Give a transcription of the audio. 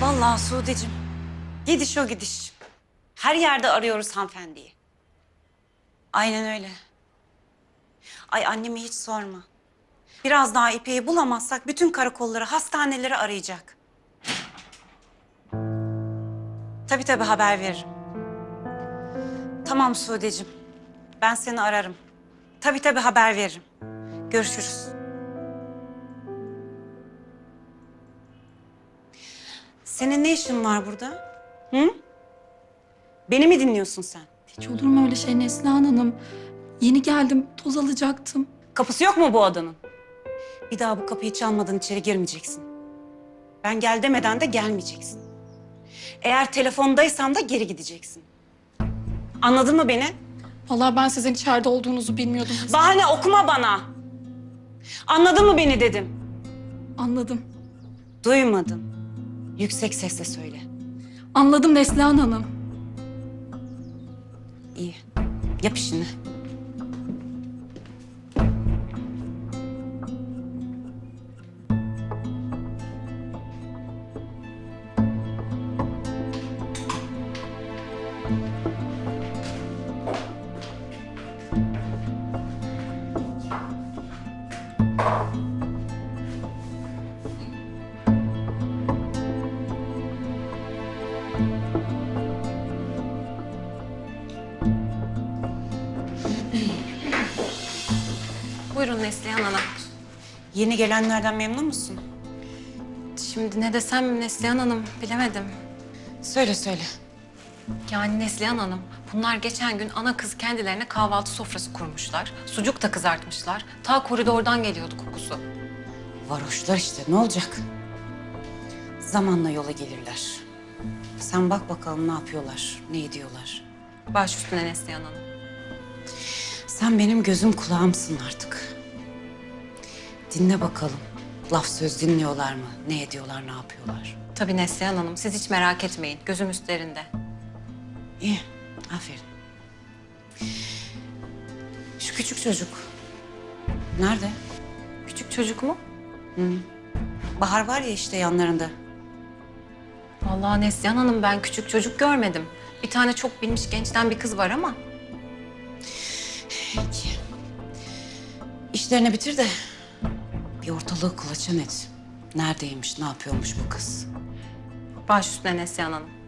Vallahi Sude'cim. Gidiş o gidiş. Her yerde arıyoruz hanımefendiyi. Aynen öyle. Ay annemi hiç sorma. Biraz daha İpek'i bulamazsak bütün karakolları, hastaneleri arayacak. Tabii tabii haber veririm. Tamam Sude'cim. Ben seni ararım. Tabii tabii haber veririm. Görüşürüz. Senin ne işin var burada? Hı? Beni mi dinliyorsun sen? Hiç olur mu öyle şey Neslihan Hanım? Yeni geldim, toz alacaktım. Kapısı yok mu bu odanın? Bir daha bu kapıyı çalmadan içeri girmeyeceksin. Ben gel demeden de gelmeyeceksin. Eğer telefondaysan da geri gideceksin. Anladın mı beni? Vallahi ben sizin içeride olduğunuzu bilmiyordum. Bahane okuma bana. Anladın mı beni dedim. Anladım. Duymadım. Yüksek sesle söyle. Anladım Neslihan Hanım. İyi. Yap işini. Buyurun Neslihan Hanım. Yeni gelenlerden memnun musun? Şimdi ne desem Neslihan Hanım bilemedim. Söyle söyle. Yani Neslihan Hanım bunlar geçen gün ana kız kendilerine kahvaltı sofrası kurmuşlar. Sucuk da kızartmışlar. Ta koridordan geliyordu kokusu. Varoşlar işte ne olacak? Zamanla yola gelirler. Sen bak bakalım ne yapıyorlar, ne ediyorlar. Baş üstüne Neslihan Hanım. Sen benim gözüm kulağımsın artık. Dinle bakalım. Laf söz dinliyorlar mı? Ne ediyorlar, ne yapıyorlar? Tabii Neslihan Hanım siz hiç merak etmeyin. Gözüm üstlerinde. İyi, aferin. Şu küçük çocuk. Nerede? Küçük çocuk mu? Bahar var ya işte yanlarında. Vallahi Neslihan Hanım ben küçük çocuk görmedim. Bir tane çok bilmiş gençten bir kız var ama. Peki. İşlerini bitir de bir ortalığı kulaçan et. Neredeymiş, ne yapıyormuş bu kız? Baş üstüne Neslihan Hanım.